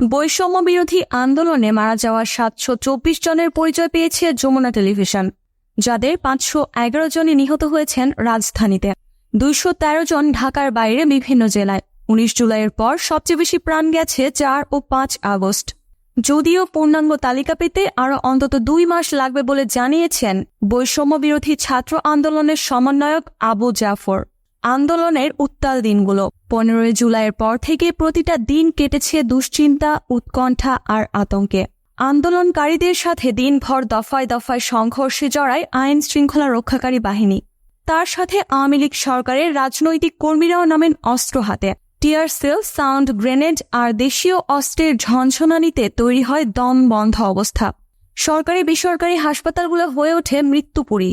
বৈষম্য বিরোধী আন্দোলনে মারা যাওয়া সাতশো চব্বিশ জনের পরিচয় পেয়েছে যমুনা টেলিভিশন, যাদের পাঁচশো এগারো জনই নিহত হয়েছেন রাজধানীতে। দুইশো তেরো জন ঢাকার বাইরে বিভিন্ন জেলায়। উনিশ জুলাইয়ের পর সবচেয়ে বেশি প্রাণ গেছে চার ও পাঁচ আগস্ট। যদিও পূর্ণাঙ্গ তালিকা পেতে আরও অন্তত দুই মাস লাগবে বলে জানিয়েছেন বৈষম্য বিরোধী ছাত্র আন্দোলনের সমন্বয়ক আবু জাফর। আন্দোলনের উত্তাল দিনগুলো। পনেরোই জুলাইয়ের পর থেকে প্রতিটা দিন কেটেছে দুশ্চিন্তা, উৎকণ্ঠা আর আতঙ্কে। আন্দোলনকারীদের সাথে দিনভর দফায় দফায় সংঘর্ষে জড়ায় আইন শৃঙ্খলা রক্ষাকারী বাহিনী। তার সাথে আওয়ামী লীগ সরকারের রাজনৈতিক কর্মীরাও নামেন অস্ত্র হাতে। টিয়ার সেল, সাউন্ড গ্রেনেড আর দেশীয় অস্ত্রের ঝনঝনানিতে তৈরি হয় দম বন্ধ অবস্থা। সরকারি বেসরকারি হাসপাতালগুলো হয়ে ওঠে মৃত্যুপুরী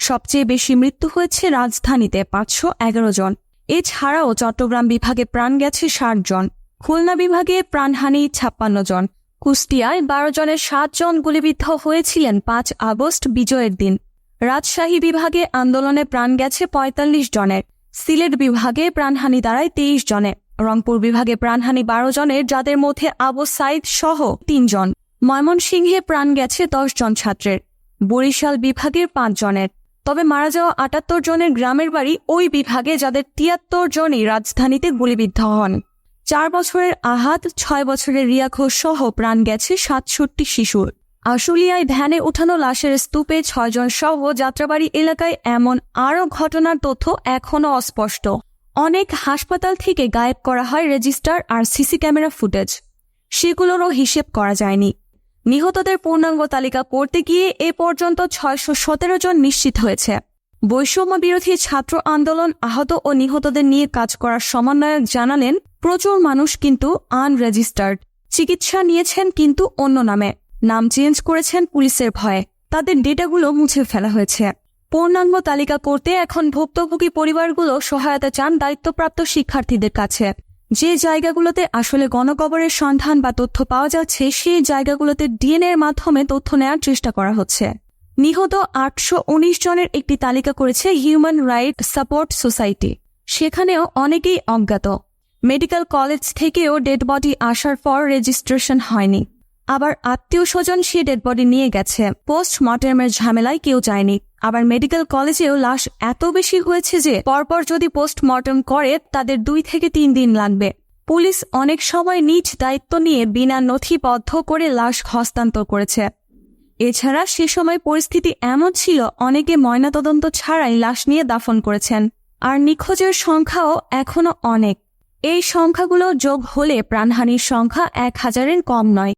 সবচেয়ে বেশি মৃত্যু হয়েছে রাজধানীতে পাঁচশো এগারো জন। এছাড়াও চট্টগ্রাম বিভাগে প্রাণ গেছে ষাট জন, খুলনা বিভাগে প্রাণহানি ছাপ্পান্ন জন, কুষ্টিয়ায় বারো জনের সাত জন গুলিবিদ্ধ হয়েছিলেন পাঁচ আগস্ট বিজয়ের দিন। রাজশাহী বিভাগে আন্দোলনে প্রাণ গেছে পঁয়তাল্লিশ জনের, সিলেট বিভাগে প্রাণহানি দাঁড়ায় তেইশ জনে রংপুর বিভাগে প্রাণহানি বারো জনের, যাদের মধ্যে আবু সাইদ সহ তিনজন ময়মনসিংহে প্রাণ গেছে দশ জন ছাত্রের, বরিশাল বিভাগের পাঁচ জনের। তবে মারা যাওয়া আটাত্তর জনের গ্রামের বাড়ি ওই বিভাগে যাদের তিয়াত্তর জনই রাজধানীতে গুলিবিদ্ধ হন। চার বছরের আহাত, ছয় বছরের রিয়া ঘোষ সহ প্রাণ গেছে সাতষট্টি শিশুর। আশুলিয়ায় ভ্যানে উঠানো লাশের স্তূপে ছয়জন সহ যাত্রাবাড়ি এলাকায় এমন আরও ঘটনার তথ্য এখনও অস্পষ্ট। অনেক হাসপাতাল থেকে গায়েব করা হয় রেজিস্টার আর সিসি ক্যামেরা ফুটেজ। সেগুলোরও হিসেব করা যায়নি। নিহতদের পূর্ণাঙ্গ তালিকা করতে গিয়ে এ পর্যন্ত ছয়শো সতেরো জন নিশ্চিত হয়েছে। বৈষম্য বিরোধী ছাত্র আন্দোলন আহত ও নিহতদের নিয়ে কাজ করার সমন্বয়ক জানালেন, প্রচুর মানুষ কিন্তু আনরেজিস্টার্ড। চিকিৎসা নিয়েছেন কিন্তু অন্য নামে। নাম চেঞ্জ করেছেন পুলিশের ভয়ে। তাদের ডেটাগুলো মুছে ফেলা হয়েছে। পূর্ণাঙ্গ তালিকা করতে এখন ভুক্তভোগী পরিবারগুলো সহায়তা চান দায়িত্বপ্রাপ্ত শিক্ষার্থীদের কাছে। যে জায়গাগুলোতে আসলে গণকবরের সন্ধান বা তথ্য পাওয়া যাচ্ছে, সেই জায়গাগুলোতে ডিএনএ এর মাধ্যমে তথ্য নেওয়ার চেষ্টা করা হচ্ছে। নিহত আটশো উনিশ জনের একটি তালিকা করেছে হিউম্যান রাইট সাপোর্ট সোসাইটি সেখানেও অনেকেই অজ্ঞাত। মেডিকেল কলেজ থেকেও ডেড বডি আসার পর রেজিস্ট্রেশন হয়নি। আবার আত্মীয় স্বজন সে ডেড বডি নিয়ে গেছে। পোস্ট পোস্টমর্টেমের ঝামেলায় কেউ যায়নি। আবার মেডিকেল কলেজেও লাশ এত বেশি হয়েছে যে পরপর যদি পোস্টমর্টম করে, তাদের দুই থেকে তিন দিন লাগবে। পুলিশ অনেক সময় নিজ দায়িত্ব নিয়ে বিনা নথিবদ্ধ করে লাশ হস্তান্তর করেছে। এছাড়া সে সময় পরিস্থিতি এমন ছিল, অনেকে ময়নাতদন্ত ছাড়াই লাশ নিয়ে দাফন করেছেন। আর নিখোঁজের সংখ্যাও এখনও অনেক। এই সংখ্যাগুলো যোগ হলে প্রাণহানির সংখ্যা এক হাজারের কম নয়।